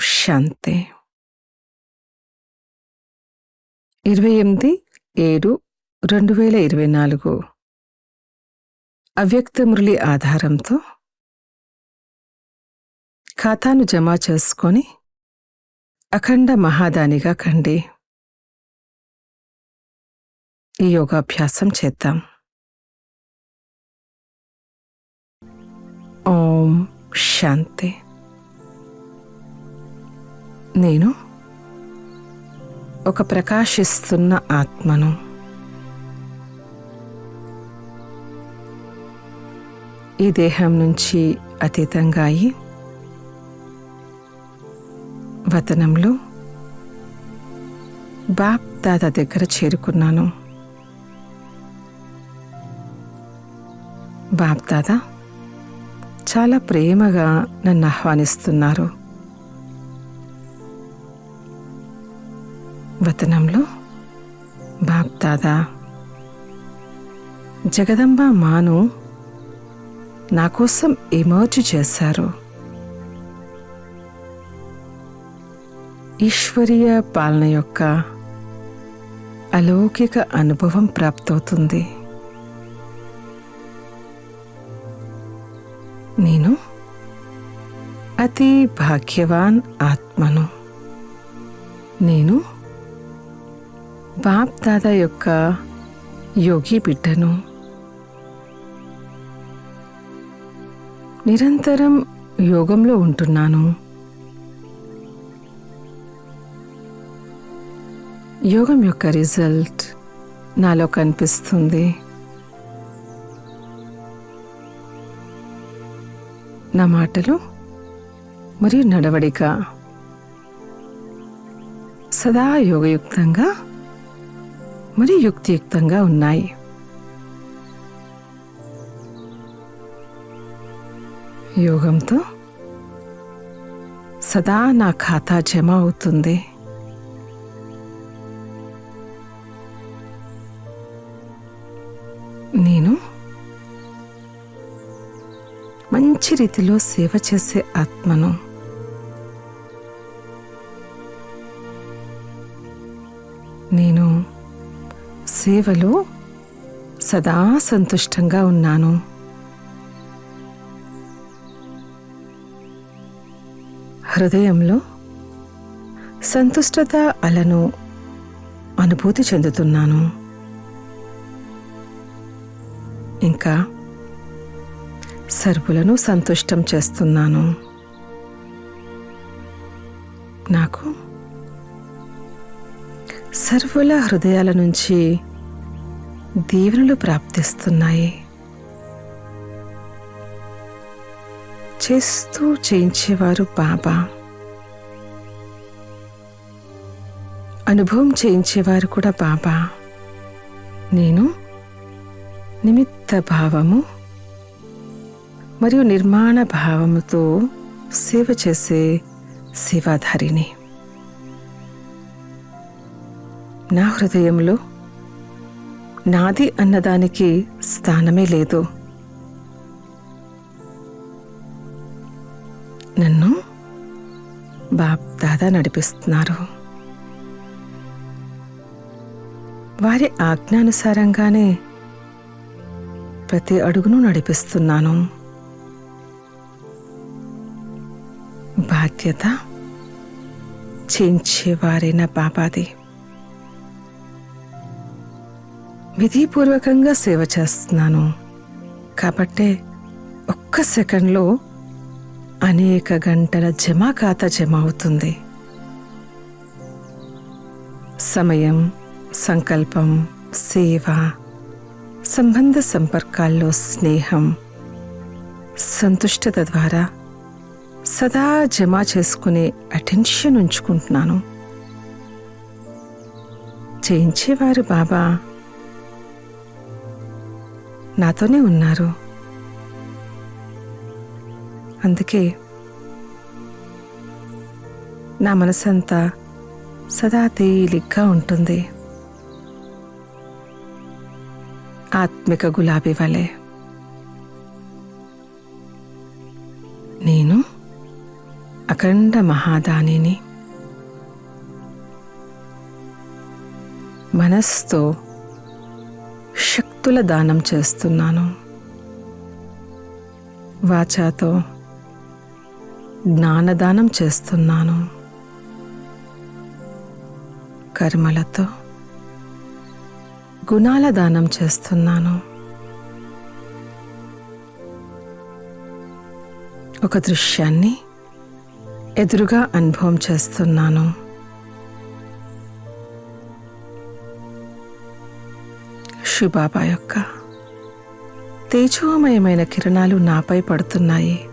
శాంతి. ఇరవై ఎనిమిది ఏడు రెండు వేల ఇరవై నాలుగు. అవ్యక్త మురళి ఆధారంతో ఖాతాను జమ చేసుకొని అఖండ మహాదానిగా కండి. ఈ యోగాభ్యాసం చేద్దాం. ఓం శాంతి. నేను ఒక ప్రకాశిస్తున్న ఆత్మను. ఈ దేహం నుంచి అతీతంగా అయి వతనంలో బాప్ దాదా దగ్గర చేరుకున్నాను. బాప్ దాదా చాలా ప్రేమగా నన్ను ఆహ్వానిస్తున్నారు. వతనంలో బాప్దాదా జగదంబ మాను నా కోసం ఎమర్జ్ చేశారు. ఈశ్వరీయ పాలన యొక్క అలౌకిక అనుభవం ప్రాప్తవుతుంది. నేను అతి భాగ్యవాన్ ఆత్మను. నేను బాప్ దాదా యొక్క యోగి బిడ్డను. నిరంతరం యోగంలో ఉంటున్నాను. యోగం యొక్క రిజల్ట్ నాలో కనిపిస్తుంది. నా మాటలు మరియు నడవడిక సదా యోగయుక్తంగా మరి యుక్తియుక్తంగా ఉన్నాయి. యోగంతో సదా నా ఖాతా జమ అవుతుంది. నేను మంచి రీతిలో సేవ చేసే ఆత్మను సేవలో సదా సంతుష్టంగా ఉన్నాను. హృదయంలో సంతుష్టత అలను అనుభూతి చెందుతున్నాను. ఇంకా సర్వులను సంతుష్టం చేస్తున్నాను. నాకు సర్వుల హృదయాల నుంచి దీవెనలు ప్రాప్తిస్తున్నాయి. చేస్తూ చేయించేవారు బాబా. అనుభవం చేయించేవారు కూడా బాబా. నేను నిమిత్త భావము మరియు నిర్మాణ భావముతో సేవ చేసే సేవాధారిని. నా హృదయంలో నాది అన్నదానికి స్థానమే లేదు. నన్ను బాప్ దాదా నడిపిస్తున్నారు. వారి ఆజ్ఞానుసారంగానే ప్రతి అడుగును నడిపిస్తున్నాను. బాధ్యత చేయించేవారైన బాబాది విధిపూర్వకంగా సేవ చేస్తున్నాను. కాబట్టే ఒక్క సెకండ్లో అనేక గంటల జమా ఖాతా జమ అవుతుంది. సమయం సంకల్పం సేవ సంబంధ సంపర్కాల్లో స్నేహం సంతుష్టత ద్వారా సదా జమ చేసుకునే అటెన్షన్ ఉంచుకుంటున్నాను. చేయించేవారు బాబా. నాతోనే ఉన్నారు. అందుకే నా మనసంతా సదా తేలిగ్గా ఉంటుంది. ఆత్మిక గులాబీ వలె. నేను అఖండ మహాదానిని. మనస్తో భక్తుల దానం చేస్తున్నాను. వాచాతో జ్ఞానదానం చేస్తున్నాను. కర్మలతో గుణాల దానం చేస్తున్నాను. ఒక దృశ్యాన్ని ఎదురుగా అనుభవం చేస్తున్నాను. శివబాబా యొక్క తేజోమయమైన కిరణాలు నాపై పడుతున్నాయి.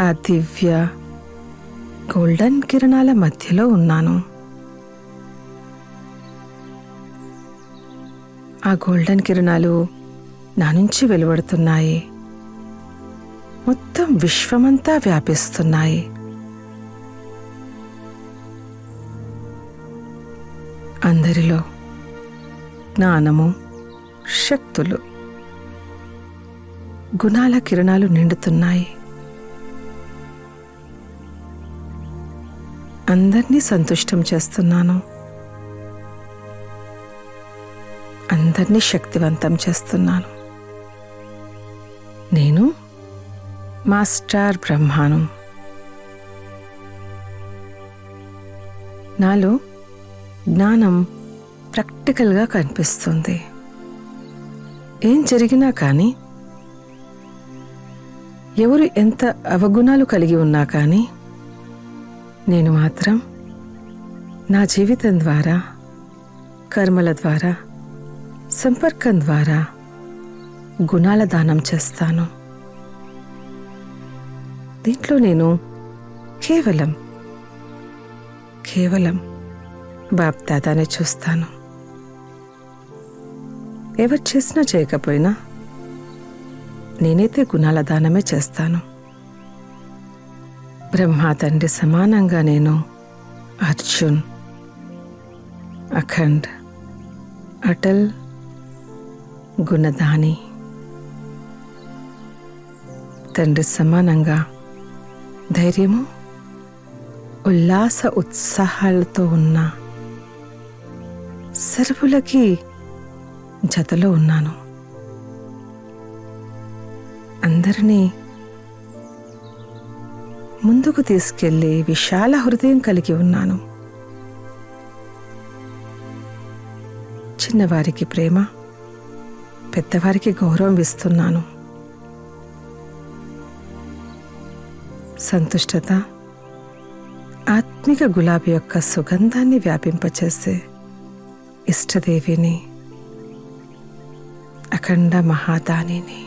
ఆ దివ్య గోల్డెన్ కిరణాల మధ్యలో ఉన్నాను. ఆ గోల్డెన్ కిరణాలు నా నుంచి వెలువడుతున్నాయి. మొత్తం విశ్వమంతా వ్యాపిస్తున్నాయి. అందరిలో జ్ఞానము శక్తులు గుణాల కిరణాలు నిండుతున్నాయి. అందరినీ సంతుష్టం చేస్తున్నాను. అందరినీ శక్తివంతం చేస్తున్నాను. నేను మాస్టర్ బ్రహ్మాను. నాలో జ్ఞానం ప్రాక్టికల్గా కనిపిస్తుంది. ఏం జరిగినా కానీ ఎవరు ఎంత అవగుణాలు కలిగి ఉన్నా కానీ నేను మాత్రం నా జీవితం ద్వారా కర్మల ద్వారా సంపర్కం ద్వారా గుణాల దానం చేస్తాను. దీంట్లో నేను కేవలం కేవలం బాప్దాదానే చూస్తాను. ఎవరు చేసినా చేయకపోయినా నేనైతే గుణాల దానమే చేస్తాను. బ్రహ్మా తండ్రి సమానంగా నేను అర్జున్ అఖండ్ అటల్ గుణదాని తండ్రి సమానంగా ధైర్యము ఉల్లాస ఉత్సాహాలతో ఉన్న సరుపులకి జతలో ఉన్నాను. అందరినీ ముందుకు తీసుకెళ్ళి విశాల హృదయం కలిగి ఉన్నాను. చిన్నవారికి ప్రేమ పెద్దవారికి గౌరవం ఇస్తున్నాను. సంతుష్టత ఆత్మిక గులాబీ యొక్క సుగంధాన్ని వ్యాపింపచేసే ఇష్టదేవిని అఖండ మహాదానిని